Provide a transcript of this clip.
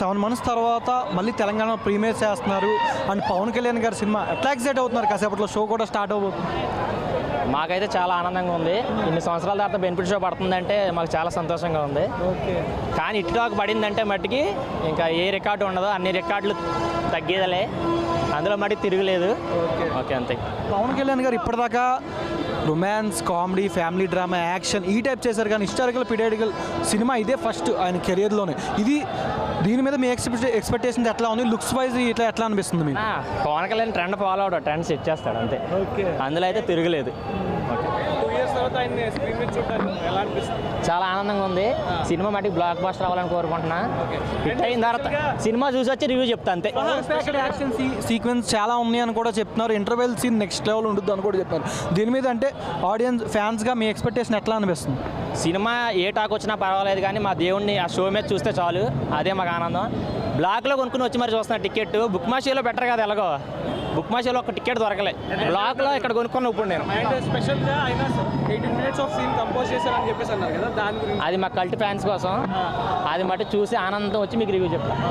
Seven months తర్వాత మళ్ళీ Telangana premiere చేస్తున్నారు. అండ్ పవన్ కళ్యాణ్ గారి సినిమా ఎట్లా ఎక్సైట్ అవుతున్నారు? కాసేపట్లో షో కూడా స్టార్ట్ అవబోతుంది మాకైతే చాలా ఆనందంగా ఉంది. ఇన్ని సంవత్సరాల తర్వాత బెనిఫిట్ షో పడుతుందంటే మాకు చాలా సంతోషంగా ఉంది. కానీ ఇటుటాక్ పడిందంటే మట్టికి ఇంకా ఏ రికార్డు ఉండదు అన్ని రికార్డులు తగ్గేదలే. అందులో మటుకు తిరగలేదు. ఓకే అంతే. పవన్ కళ్యాణ్ గారు ఇప్పటిదాకా romance comedy family drama action ఈ టైప్ చేశారు కానీ హిస్టారికల్ పీరియాడికల్ సినిమా ఇదే ఫస్ట్ ఆయన కెరియర్లోనే. ఇది దీని మీద మీ ఎక్స్పెక్ట్ ఎక్స్పెక్టేషన్ ఎట్లా ఉంది? లుక్స్ వైజ్ ఇట్లా ఎట్లా అనిపిస్తుంది మీకు? ఆ, పవన్ కళ్యాణ్ ట్రెండ్ ఫాలో అవడం ట్రెండ్ సెట్ చేస్తాడు అంతే. ఓకే. అందులో అయితే తిరగలేదు. ఇయర్స్ తర్వాత ఆయన స్క్రీన్ మీద చూడడానికి ఎలా అనిపిస్తుంది? చాలా ఆనందంగా ఉంది. సినిమా మటుకు బ్లాక్ బస్టర్ అవ్వాలని కోరుకుంటున్నా. హిట్ అయిన తర్వాత సినిమా చూసి వచ్చి రివ్యూ చెప్తా అంతే. స్పెషల్ యాక్షన్ సీక్వెన్స్ చాలా ఉన్నాయి అని కూడా చెప్తున్నారు. ఇంటర్వెల్ సీన్ నెక్స్ట్ లెవెల్ ఉంటుంది అని కూడా చెప్తున్నారు దీని మీద అంటే ఆడియన్స్ ఫ్యాన్స్గా మీ ఎక్స్పెక్టేషన్ ఎట్లా అనిపిస్తుంది? సినిమా ఏ టాక్ వచ్చినా పర్వాలేదు కానీ మా దేవుడిని ఆ షో మీద చూస్తే చాలు. అదే మాకు ఆనందం. బ్లాక్లో కొనుక్కుని వచ్చి మరి చూస్తున్నా టికెట్ బుక్ మా షోలో బెటర్ కదా ఎలాగో. బుక్ మా షోలో ఒక టికెట్ దొరకలే. బ్లాక్లో ఇక్కడ కొనుక్కున్న ఇప్పుడు నేను. అది మా కల్ట్ ఫ్యాన్స్ కోసం. అది మటు చూసి ఆనందం వచ్చి మీకు రివ్యూ చెప్తాను